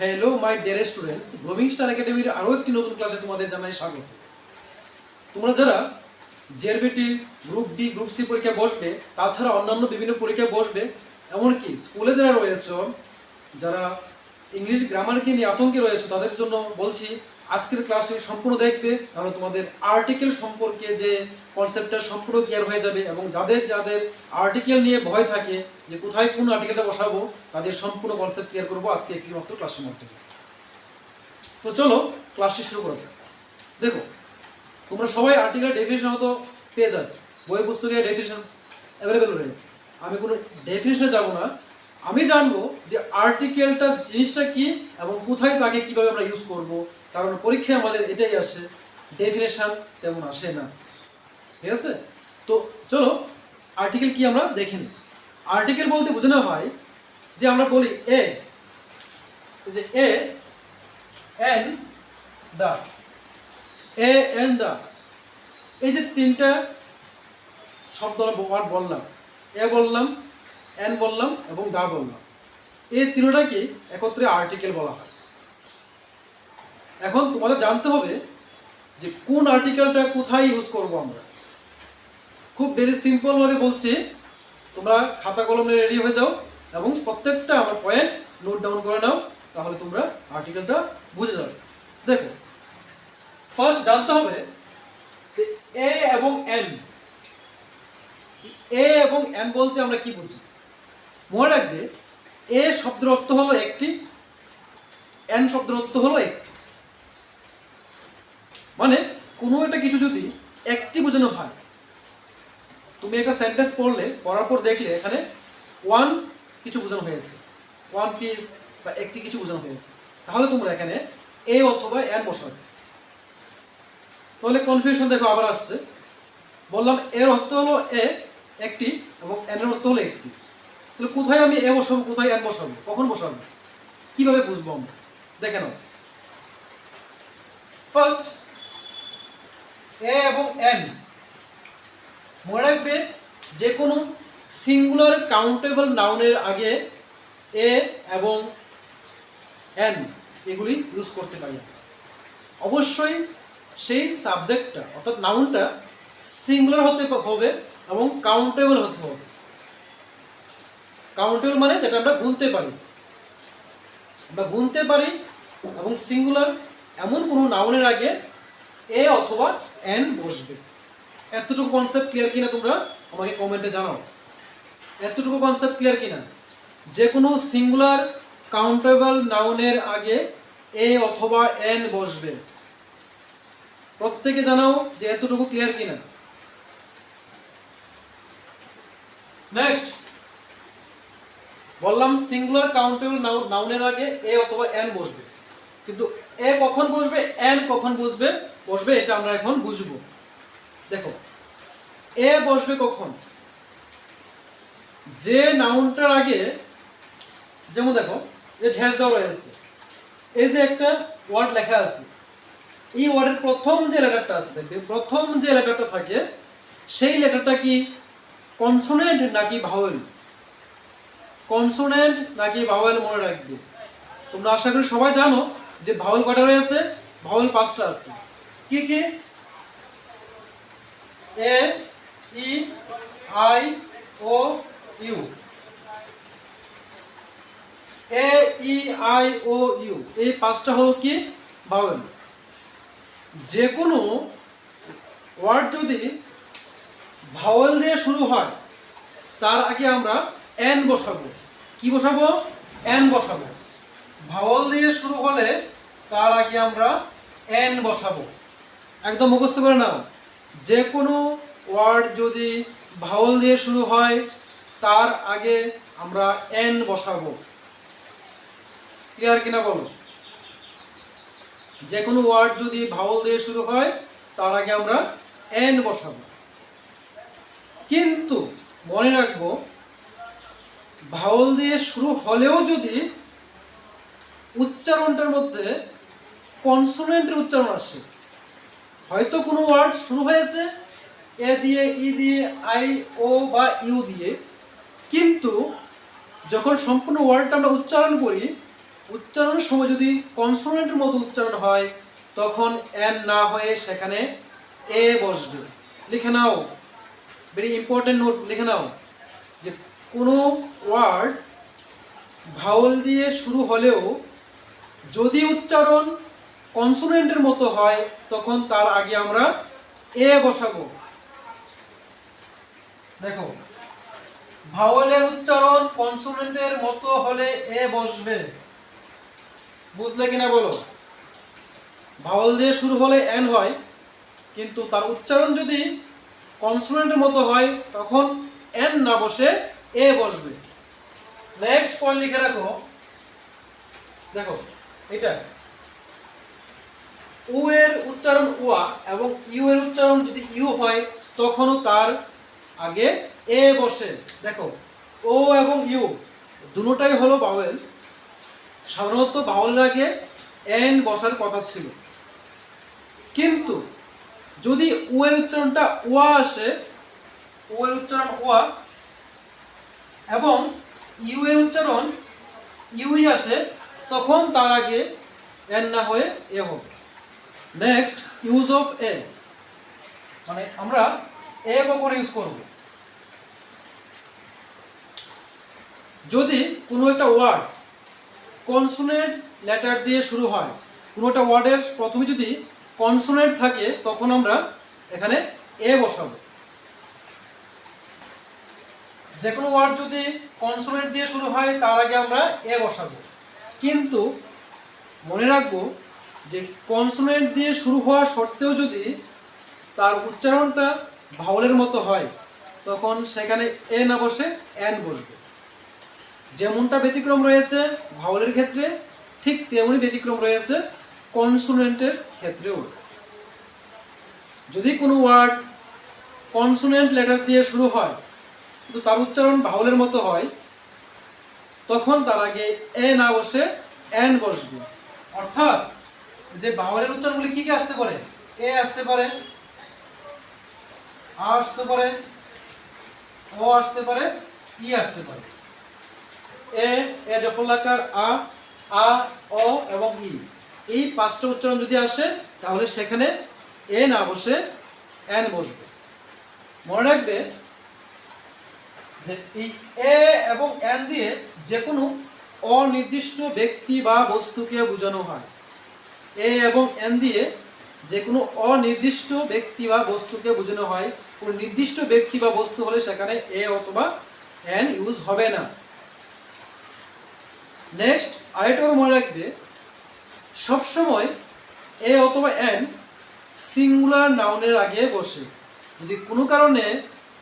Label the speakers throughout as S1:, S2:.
S1: Hello my dear students globing star একাডেমির আরও একটি নতুন ক্লাসে তোমাদের জানাই স্বাগত। তোমরা যারা JRBT group D group C পরীক্ষা বসবে, তাছাড়া অন্যান্য বিভিন্ন পরীক্ষা বসবে, এমনকি স্কুলে যারা রয়েছ, যারা ইংলিশ গ্রামারকে নিয়ে আতঙ্কে রয়েছে, তাদের জন্য বলছি আজকের ক্লাসে সম্পূর্ণ দেখবে, তাহলে তোমাদের আর্টিকেল সম্পর্কে যে কনসেপ্টটা সম্পূর্ণ ক্লিয়ার হয়ে যাবে এবং যাদের যাদের আর্টিকেল নিয়ে ভয় থাকে যে কোথায় কোন আর্টিকেলটা বসাবো, তাদের সম্পূর্ণ কনসেপ্ট ক্লিয়ার করব আজকে একটি মাত্র ক্লাসের মধ্যে। তো চলো ক্লাসটি শুরু করা যাক। দেখো, তোমরা সবাই আর্টিকেল ডেফিনেশন হয়তো পেয়ে যাবে। বই পুস্তকে ডেফিনেশন অ্যাভেলেবেল রয়েছে। আমি কোনো ডেফিনেশনে যাব না আমি জানব যে আর্টিকেলটা জিনিসটা কি এবং কোথায় তাকে কীভাবে আমরা ইউজ করব, কারণ পরীক্ষায় আমাদের এটাই আসে। ডেফিনেশন তেমন আসে না। ঠিক আছে? তো চলো আর্টিকেল কি আমরা দেখে নিই। আর্টিকেল বলতে বোঝানো হয় যে আমরা বলি এ যে A N the A N দা এই যে তিনটা শব্দ ওয়ার্ড বললাম। এ বললাম এন বললাম এবং দা বললাম। এই তিনটাকে একত্রে আর্টিকেল বলা হয়। এখন তোমাদের জানতে হবে যে কোন আর্টিকেলটা কোথায় ইউজ করব আমরা। খুব ভেরি সিম্পল ভাবে বলছি, তোমরা খাতা কলম রেডি হয়ে যাও এবং প্রত্যেকটা আমার পয়েন্ট নোট ডাউন করে নাও, তাহলে তোমরা আর্টিকেলটা বুঝে যাবে। দেখো ফার্স্ট জানতে হবে যে এ এবং এন এ এবং এন বলতে আমরা কি বুঝি? মনে রাখবে, এ শব্দের অর্থ হলো একটি, এন শব্দের অর্থ হলো একটি। মানে কোনো একটা কিছু যদি একটি বোঝানো হয়, তুমি একটা সেন্টেন্স পড়লে, পড়ার পর দেখলে এখানে ওয়ান কিছু বোঝানো হয়েছে। ওয়ান পিস বা একটি কিছু বোঝানো হয়েছে। তাহলে তোমরা এখানে এ অথবা এন বসাবে। তাহলে কনফিউশন দেখো আবার আসছে। বললাম, এর অর্থ হলো এ একটি এবং এর অর্থ হলো একটি। তাহলে কোথায় আমি এ বসাবো, কোথায় এন বসাবো? কখন বসাবো? কীভাবে বুঝব আমরা? দেখে নাও। ফার্স্ট এ এবং এন মনে রাখবে যে কোনো সিঙ্গুলার কাউন্টেবল নাউনের আগে এ এবং এন এগুলি ইউজ করতে পারি অবশ্যই সেই সাবজেক্টটা অর্থাৎ নাউনটা সিঙ্গুলার হতে হবে এবং কাউন্টেবল হতে হবে। কাউন্টেবল মানে যেটা আমরা গুনতে পারি। আমরা গুনতে পারি এবং সিঙ্গুলার এমন কোনো নাউনের আগে এ অথবা এন বসবে। এতটুকু কনসেপ্ট ক্লিয়ার কিনা তোমরা আমাকে কমেন্টে জানাও। এতটুকু কনসেপ্ট ক্লিয়ার কিনা? যে কোনো সিঙ্গুলার কাউন্টেবল নাউনের আগে এ অথবা এন বসবে। প্রত্যেকে জানাও যে এতটুকু ক্লিয়ার কিনা। নেক্সট বললাম সিঙ্গুলার কাউন্টেবল নাউনের আগে এ অথবা এন বসবে। কিন্তু এ কখন বসবে এন কখন বসবে বসবে এটা আমরা এখন বুঝব। দেখো, এ বসবে কখন? যে নাউনটার আগে, যেমন দেখো যে ঢেস দেওয়া রয়েছে এই যে একটা ওয়ার্ড লেখা আছে, এই ওয়ার্ডের প্রথম যে লেটারটা আছে, দেখবে, প্রথম যে লেটারটা থাকে, সেই লেটারটা কি কনসোনেন্ট নাকি ভাওয়েল কনসোনেন্ট নাকি ভাওয়েল মনে রাখবে? তোমরা আশা করি সবাই জানো যে ভাওয়েল কটা রয়েছে? ভাওয়েল পাঁচটা আছে। কি কি? A, E, I, O, U. A, E, I, O, U. এই পাঁচটা হলো কি? ভাওয়েল। যে কোনো ওয়ার্ড যদি ভাওয়েল দিয়ে শুরু হয়, তার আগে আমরা এন বসাবো। কি বসাবো? এন বসাবো। ভাওয়েল দিয়ে শুরু হলে তার আগে আমরা এন বসাবো। একদম মুখস্থ করে নাও। যে কোনো ওয়ার্ড যদি ভাওয়েল দিয়ে শুরু হয়, তার আগে আমরা এন বসাবো। ক্লিয়ার কিনা বলো? যে কোনো ওয়ার্ড যদি ভাওয়েল দিয়ে শুরু হয়, তার আগে আমরা এন বসাবো। কিন্তু মনে রাখব ভাওয়েল দিয়ে শুরু হলেও যদি উচ্চারণটার মধ্যে কনসোনেন্টের উচ্চারণ আসে, হয়তো কোনো ওয়ার্ড শুরু হয়েছে, এ দিয়ে, ই দিয়ে, আই, ও বা ইউ দিয়ে, কিন্তু যখন সম্পূর্ণ ওয়ার্ডটা আমরা উচ্চারণ করি, উচ্চারণের সময় যদি কনসোনেন্টের মতো উচ্চারণ হয়, তখন এন না হয়ে সেখানে এ বসবে। লিখে নাও। ভেরি ইম্পর্টেন্ট নোট লিখে নাও। কোনো ওয়ার্ড ভাওয়াল দিয়ে শুরু হলেও যদি উচ্চারণ কনসোনেন্টের মতো হয়, তখন তার আগে আমরা এ বসাবো। দেখো, ভাওয়ালের উচ্চারণ কনসোনেন্টের মতো হলে এ বসবে। বুঝলে কিনা বলো? ভাওয়াল দিয়ে শুরু হলে এন হয়, কিন্তু তার উচ্চারণ যদি কনসোনেন্টের মতো হয়, তখন এন না বসে এ বসবে। নেক্সট পয়েন্ট লিখে রাখো। দেখো, এটা। উ এর উচ্চারণ ওয়া এবং ইউ এর উচ্চারণ যদি ইউ হয়, তখনও তার আগে এ বসে। দেখো, ও এবং ইউ, দুটোটাই হলো বাউল সাধারণত বাউলের আগে এন বসার কথা ছিল। কিন্তু যদি উ এর উচ্চারণটা ওয়া আসে ও এর উচ্চারণ ওয়া এবং ইউ এর উচ্চারণ ইউই আসে, তখন তার আগে এন না হয়ে এ হবে নেক্সট ইউজ অফ এ মানে আমরা এ কখন ইউজ করব? যদি কোনো একটা ওয়ার্ড কনসোনেন্ট লেটার দিয়ে শুরু হয়, কোনো একটা ওয়ার্ডের প্রথমে যদি কনসোনেন্ট থাকে, তখন আমরা এখানে এ বসাবো। যে কোনো ওয়ার্ড যদি কনসোনেন্ট দিয়ে শুরু হয়, তার আগে আমরা এ বসাবো। কিন্তু মনে রাখব যে কনসোনেন্ট দিয়ে শুরু হওয়া সত্ত্বেও যদি তার উচ্চারণটা ভাওয়ালের মতো হয়, তখন সেখানে এ না বসে এন বসবে। যেমনটা ব্যতিক্রম রয়েছে ভাওয়ালের ক্ষেত্রে, ঠিক তেমনই ব্যতিক্রম রয়েছে কনসোনেন্টের ক্ষেত্রেও। যদি কোনো ওয়ার্ড কনসোনেন্ট লেটার দিয়ে শুরু হয় কিন্তু তার উচ্চারণ ভাওয়ালের মতো হয়, তখন তার আগে এ না বসে এন বসবে। অর্থাৎ যে ভাওয়ালের উচ্চারণগুলি কি কি আসতে পারে? এ আসতে পারে, আ আসতে পারে, ও আসতে পারে, ই আসতে পারে। এ এ জফলাকার আ আ, অ এবং ই, এই পাঁচটা উচ্চারণ যদি আসে, তাহলে সেখানে এ না বসে এন বসবে। মনে রাখবে যে এই এ এবং এন দিয়ে যে কোনো অনির্দিষ্ট ব্যক্তি বা বস্তুকে বোঝানো হয়। এ এবং এন দিয়ে যে কোনো অনির্দিষ্ট ব্যক্তি বা বস্তুকে বোঝানো হয়। কোনো নির্দিষ্ট ব্যক্তি বা বস্তু হলে সেখানে এ অথবা এন ইউজ হবে না। নেক্সট, আরেকটা মনে রাখবে। সবসময় এ অথবা এন সিঙ্গুলার নাউনের আগে বসে। যদি কোনো কারণে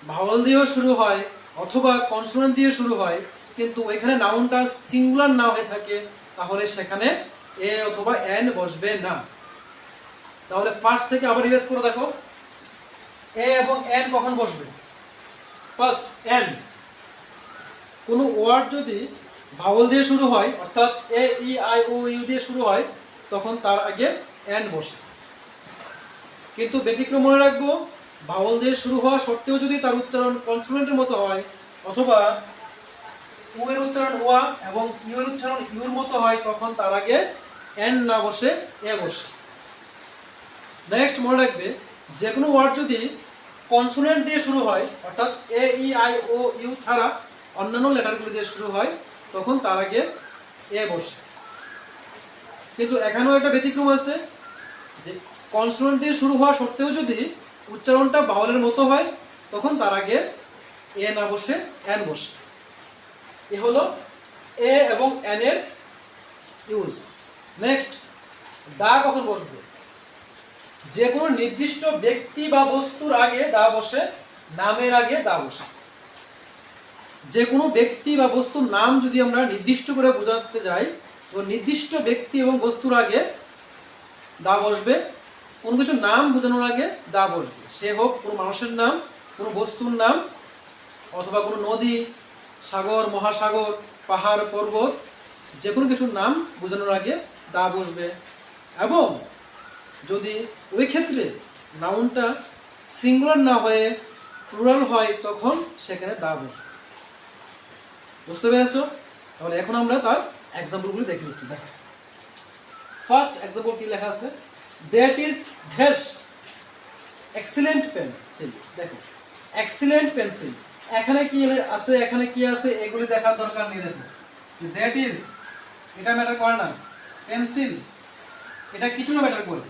S1: ভাওয়াল দিয়েও শুরু হয় অথবা কনসোনেন্ট দিয়ে শুরু হয়, কিন্তু এখানে নাউনটা সিঙ্গুলার না হয়ে থাকে, তাহলে সেখানে এ অথবা এন বসবে না। তাহলে ফার্স্ট থেকে আবার রিভাইজ করে দেখো। এ এবং এন কখন বসবে? First an. কোনো ওয়ার্ড যদি ভাওয়াল দিয়ে শুরু হয়, অর্থাৎ এ, ই, আই, ও, ইউ দিয়ে শুরু হয়, তখন তার আগে এন বসে। কিন্তু ব্যতিক্রম মনে রাখব ভাওয়াল দিয়ে শুরু হওয়া সত্ত্বেও যদি তার উচ্চারণ কনসোনেন্টের মতো হয়, অথবা উ এর উচ্চারণ ওয়া এবং ইউ এর উচ্চারণ ইউর মতো হয়, তখন তার আগে এন না বসে, এ বসে। নেক্সট মনে রাখবে যে কোনো ওয়ার্ড যদি কনসোনেন্ট দিয়ে শুরু হয়, অর্থাৎ এ, ই, আই, ও, ইউ ছাড়া অন্যান্য লেটারগুলি দিয়ে শুরু হয়, তখন তার আগে এ বসে। কিন্তু এখানেও একটা ব্যতিক্রম আছে, যে কনসোনেন্ট দিয়ে শুরু হওয়া সত্ত্বেও যদি উচ্চারণটা বাউলের মতো হয়, তখন তার আগে এ না বসে, এন বসে। এ হলো এ এবং এন এর ইউজ। নেক্সট দা কখন বসবে? যে কোনো নির্দিষ্ট ব্যক্তি বা বস্তুর আগে দা বসে, নামের আগে দা বসে। যে কোনো ব্যক্তি বা বস্তুর নাম যদি আমরা নির্দিষ্ট করে বোঝাতে যাই, তো নির্দিষ্ট ব্যক্তি এবং বস্তুর আগে দা বসবে কোনো কিছু নাম বোঝানোর আগে দা বসবে। সে হোক কোনো মানুষের নাম, কোনো বস্তুর নাম, অথবা কোনো নদী, সাগর, মহাসাগর, পাহাড়, পর্বত, যে কোনো কিছুর নাম বোঝানোর আগে দা বসবে। এবং যদি ওই ক্ষেত্রে নাউনটা সিঙ্গুলার না হয়ে প্লুরাল হয়, তখন সেখানে দা বসবে। বুঝতে পেরেছ? তাহলে এখন আমরা তার এক্সাম্পলগুলি দেখে নিচ্ছি। দেখ। ফার্স্ট এক্সাম্পল কি লেখা আছে? That is dash excellent pencil দেখো এক্সিলেন্ট পেন্সিল এখানে কি আছে, এখানে কি আছে, এগুলি দেখার দরকার নেই দেখো। দ্যাট ইজ এটা ম্যাটার করে না। পেন্সিল এটা কিছু না ম্যাটার করে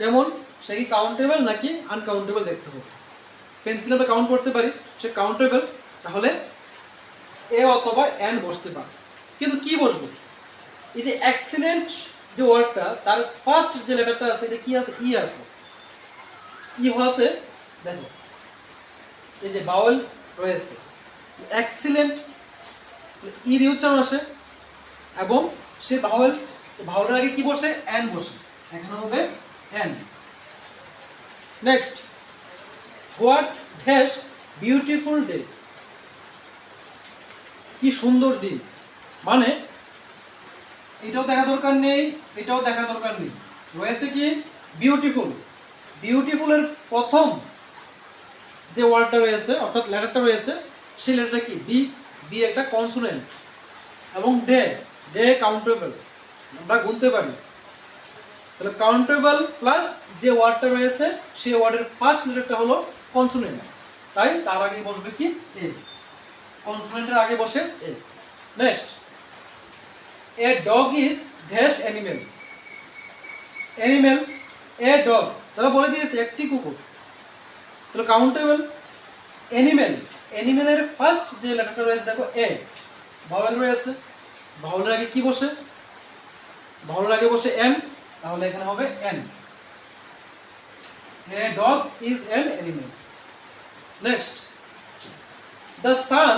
S1: যেমন, সে কি কাউন্টেবল নাকি আনকাউন্টেবল দেখতে হবে। পেন্সিল আমরা কাউন্ট করতে পারি, সে কাউন্টেবল তাহলে এ অথবা এন বসতে পারে। কিন্তু কি বসবে? এই যে এক্সিলেন্ট যে ওয়ার্ডটা, তার ফার্স্ট যে লেটারটা আছে, এটা কি আছে? ই আছে। ই হওয়াতে, দেখো, এই যে বাউল রয়েছে। এক্সিলেন্ট ই দিয়ে উচ্চারণ আসে, এবং সে বাউল, বাউলের আগে কি বসে? এন বসে। এখানে হবে an next what dash beautiful day কি সুন্দর দিন। মানে এটাও দেখা দরকার নেই, এটাও দেখা দরকার নেই। রয়েছে কি? বিউটিফুল বিউটিফুলের প্রথম যে ওয়ার্ডটা রয়েছে, অর্থাৎ লেটারটা রয়েছে, সেই লেটারটা কি? বি বি একটা কনসোনেন্ট এবং ডে ডে কাউন্টেবল আমরা গুনতে পারি। তাহলে কাউন্টেবল প্লাস যে ওয়ার্ডটা রয়েছে, সেই ওয়ার্ডের ফার্স্ট লেটারটা হলো কনসোনেন্ট তাই তার আগে বসবে কি? এ কনসোনেন্টের আগে বসে a next a dog is dash animal animal a dog তারা বলে দিয়েছে একটি কুকুর। তাহলে কাউন্টেবল অ্যানিমেল অ্যানিমেলের ফার্স্ট যে লেটারটা রয়েছে, দেখো এ ভাওয়েল রয়েছে। ভাওয়েলের আগে কি বসে? ভাওয়েলের আগে বসে এন তাহলে এখানে হবে an a dog is an animal next the sun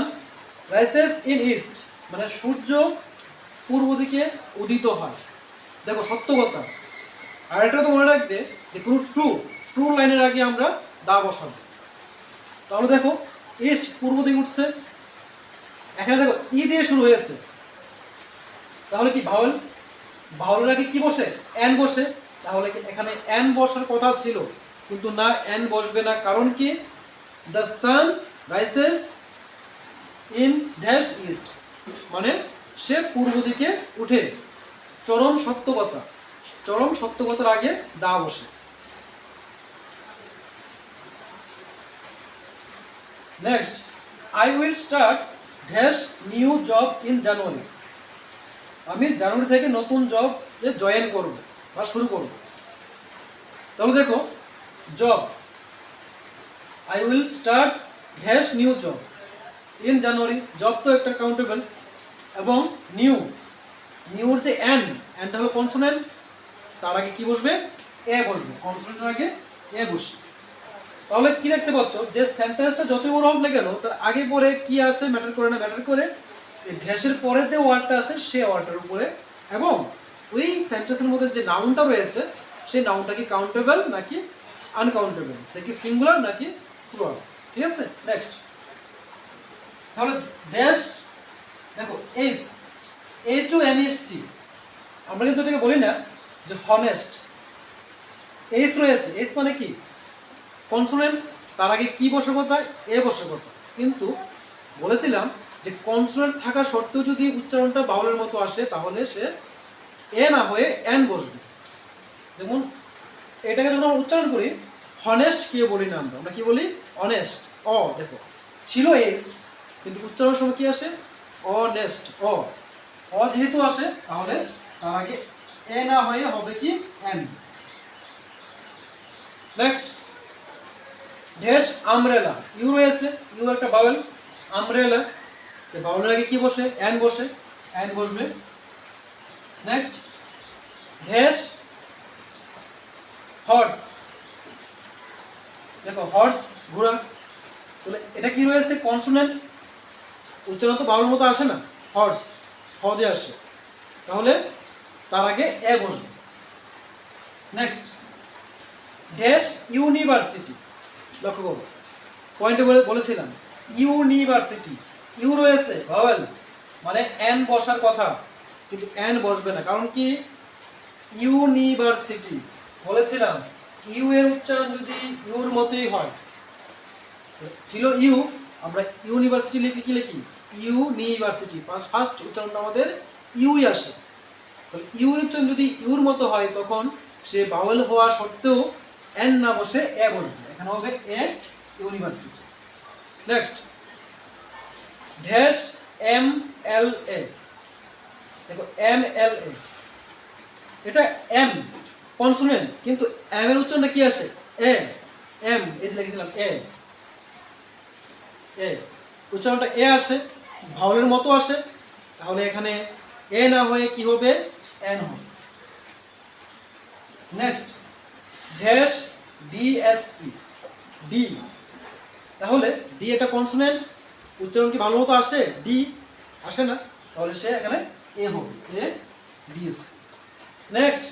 S1: rises in east মানে সূর্য পূর্ব দিকে উদিত হয়। দেখো, সত্য কথা। আর এটা তো মনে রাখবে যে, কোনো ট্রু ট্রু লাইনের আগে আমরা দা বসাবো। তাহলে দেখো ইস্ট পূর্ব দিকে উঠছে। এখানে দেখো, ই দিয়ে শুরু হয়েছে। তাহলে কি ভাওয়েল ভাওয়েলের আগে কি বসে? এন বসে। তাহলে এখানে এন বসার কথা ছিল, কিন্তু না এন বসবে না। কারণ কি? The sun rises in dash east মানে সে পূর্ব দিকে উঠে চরম সত্যকতা, চরম সত্যকতার আগে দা বসে। Next I will start dash new job in January আমি জানুয়ারি থেকে নতুন জব এ জয়েন করব বা শুরু করব। তাহলে দেখো job I will start dash new job in January job তো একটা কাউন্টেবল এবং নিউ। নিউর যে এন এনটা হলো কনসোনেন্ট তার আগে কি বসবে? এ বসবে। কনসোনেন্টের আগে এ বসবে। তাহলে কি দেখতে পাচ্ছ? যে সেন্টেন্সটা যতই বড় হোক না কেন, তার আগে পরে কি আছে ম্যাটার করে না ম্যাটার করে, এই ভ্যাসের পরে যে ওয়ার্ডটা আছে, সে ওয়ার্ডটার উপরে। এবং ওই সেন্টেন্সের মধ্যে যে নাউনটা রয়েছে, সেই নাউনটা কি কাউন্টেবল নাকি আনকাউন্টেবল সে কি সিঙ্গুলার নাকি প্লুরাল ঠিক আছে? নেক্সট তাহলে ড্যাশ দেখো H H O N S T আমরা কিন্তু এটাকে বলি না যে হনেস্ট এইচ রয়েছে এইচ মানে কি? কনসোনেন্ট তার আগে কি বসে কথা এ বসে কথা কিন্তু বলেছিলাম যে কনসোনেন্ট থাকা সত্ত্বেও যদি উচ্চারণটা বাউলের মতো আসে, তাহলে সে এ না হয়ে এন বসবে। যেমন, এটাকে যখন আমরা উচ্চারণ করি হনেস্ট কে বলি না আমরা? আমরা কি বলি? অনেস্ট অ দেখো, ছিল এস কিন্তু উচ্চারণের সময় কি আসে? অনেস্ট অ অ যেহেতু আসে তাহলে তার আগে এ না হয়ে হবে কি an. Next dash umbrella U রয়েছে, ইউ একটা বাউল আমরেলা তো বাউলের আগে কি বসে? এন বসে, এন বসবে। নেক্সট ড্যাশ হর্স দেখো হর্স ঘোড়া। তাহলে এটা কি রয়েছে? কনসোনেন্ট উচ্চারণ তো বাউলের মতো আসে না। হর্স হ দিয়ে আসে। তাহলে তার আগে এ বসবে। Next dash university. লক্ষ্য করো, পয়েন্টে বলে বলেছিলাম, ইউনিভার্সিটি। ইউ রয়েছে, ভাওয়েল। মানে এন বসার কথা, কিন্তু এন বসবে না। কারণ কি? ইউনিভার্সিটি। বলেছিলাম, ইউ এর উচ্চারণ যদি ইউর মতোই হয়, ছিল ইউ আমরা ইউনিভার্সিটি লিখি, কি লিখি? ইউনিভার্সিটি। ফার্স্ট উচ্চারণটা আমাদের ইউই আসে। তাহলে ইউর উচ্চারণ যদি ইউর মতো হয়, তখন সে বাউল হওয়া সত্ত্বেও এন না বসে এ বসবে। এখানে হবে a university. Next dash M L A দেখো এম এল এ এটা এম কনসোনেন্ট কিন্তু এম এর উচ্চারণটা কি আসে? এ এম এই যে লিখেছিলাম এ এ, উচ্চারণটা এ আসে ভাউলের মতো আসে, তাহলে এখানে এ না হয়ে কি হবে? এন হবে। নেক্সট ড্যাশ ডিএসপি ডি তাহলে ডি একটা কনসোনেন্ট উচ্চারণ কি ভালো মতো আসে? ডি আসে না, তাহলে সে এখানে এ হবে, a DSP next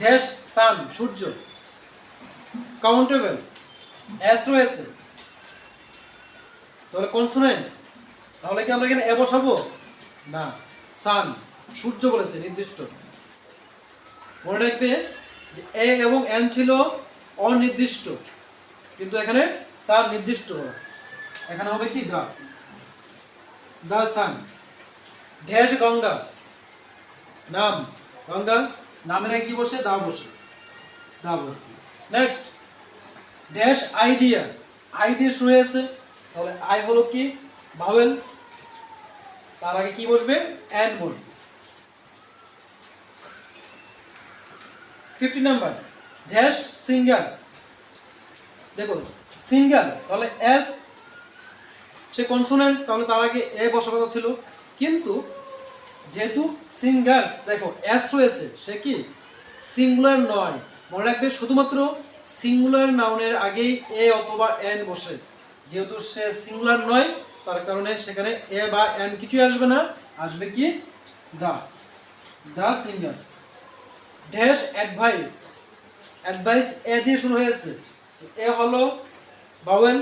S1: dash sun Surya. Countable S রয়েছে। তাহলে কনসোনেন্ট তাহলে কি আমরা এখানে এ বসাবো? না সান সূর্য বলেছে, নির্দিষ্ট। মনে রাখবে যে এ এবং এন ছিল অনির্দিষ্ট, কিন্তু এখানে সান নির্দিষ্ট এখানে হবে কি? The the sun dash Ganga. নাম। গঙ্গা, নামের কি বসে? দা বসে। দা বসে। নেক্সট ড্যাশ আইডিয়া আই দিয়ে শুরু হয়েছে। তাহলে আই হলো কি? ভাওয়েল। তার আগে কি বসবে? অ্যান বসবে। Fifty number. Dash singers. দেখুন, সিঙ্গার, তাহলে এস, সে কনসোনেন্ট, তাহলে তার আগে এ বসার কথা ছিল। কিন্তু যেহেতু সিঙ্গার্স, দেখো, এস রয়েছে, সে কি? সিঙ্গুলার নয়। মনে রাখবে, শুধুমাত্র সিঙ্গুলার নাউনের আগেই এ অথবা এন বসে। যেহেতু সে সিঙ্গুলার নয়, তার কারণে সেখানে এ বা এন কিছুই আসবে না। আসবে কি? The the singers dash advice advice A দিয়ে শুরু হয়েছে। এ হলো বাউয়েল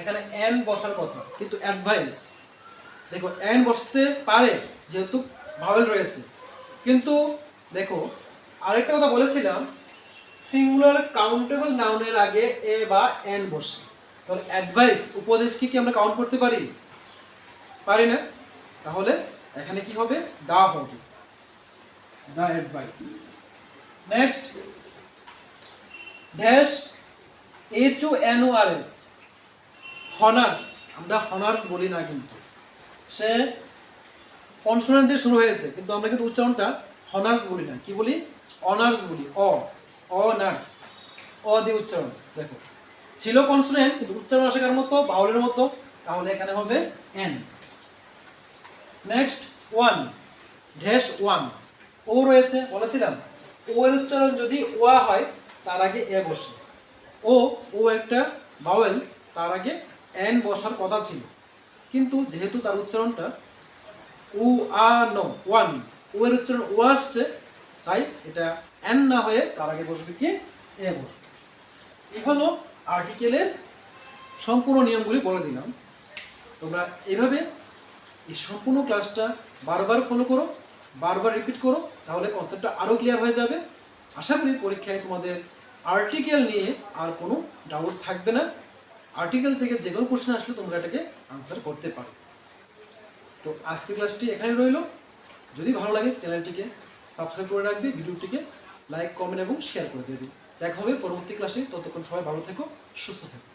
S1: এখানে এন বসার কথা। কিন্তু অ্যাডভাইস দেখো এন বসতে পারে যেহেতু ভাওয়েল রয়েছে। কিন্তু দেখো, আরেকটা কথা বলেছিলাম সিঙ্গুলার কাউন্টেবল নাউনের আগে এ বা এন বসে। তাহলে অ্যাডভাইস উপদেশ কি কি আমরা কাউন্ট করতে পারি? পারি না? তাহলে এখানে কি হবে? দা হবে। The advice next dash H O N O R S honours আমরা হনার্স বলি না কিন্তু। সে কনসোনেন্ট দিয়ে শুরু হয়েছে, কিন্তু আমরা কিন্তু উচ্চারণটা হনার্স বলি না। কি বলি? অনার্স বলি। অ। অনার্স। অ দিয়ে উচ্চারণ। দেখো। ছিল কনসোনেন্ট কিন্তু উচ্চারণ কার মতো বাউলের মতো, তাহলে এখানে হবে an next one dash one O রয়েছে, বলেছিলাম। ও এর উচ্চারণ যদি ওয়া হয়, তার আগে এ বসে। ও ও একটা বাউয়েল তার আগে এন বসার কথা ছিল। কিন্তু যেহেতু তার উচ্চারণটা উ, আ, ন ওয়ান ও এর উচ্চারণ ও আসছে, তাই এটা এন না হয়ে তার আগে বসবে কি? এ বসবে। এই হলো আর্টিকেলের সম্পূর্ণ নিয়মগুলি বলে দিলাম। তোমরা এভাবে এই সম্পূর্ণ ক্লাসটা বারবার ফলো করো, বারবার রিপিট করো, তাহলে কনসেপ্টটা আরও ক্লিয়ার হয়ে যাবে। আশা করি পরীক্ষায় তোমাদের আর্টিকেল নিয়ে আর কোনো ডাউট থাকবে না। আর্টিকেল থেকে যে কোনো কোশ্চেন আসলে তোমরা এটাকে আনসার করতে পারো। তো আজকে ক্লাসটি এখানে রইল। যদি ভালো লাগে চ্যানেলটিকে সাবস্ক্রাইব করে রাখবে ভিডিওটিকে লাইক কমেন্ট এবং শেয়ার করে দেবে। দেখা হবে। পরবর্তী ক্লাসে ততক্ষণ সবাই ভালো থেকো সুস্থ থেকো।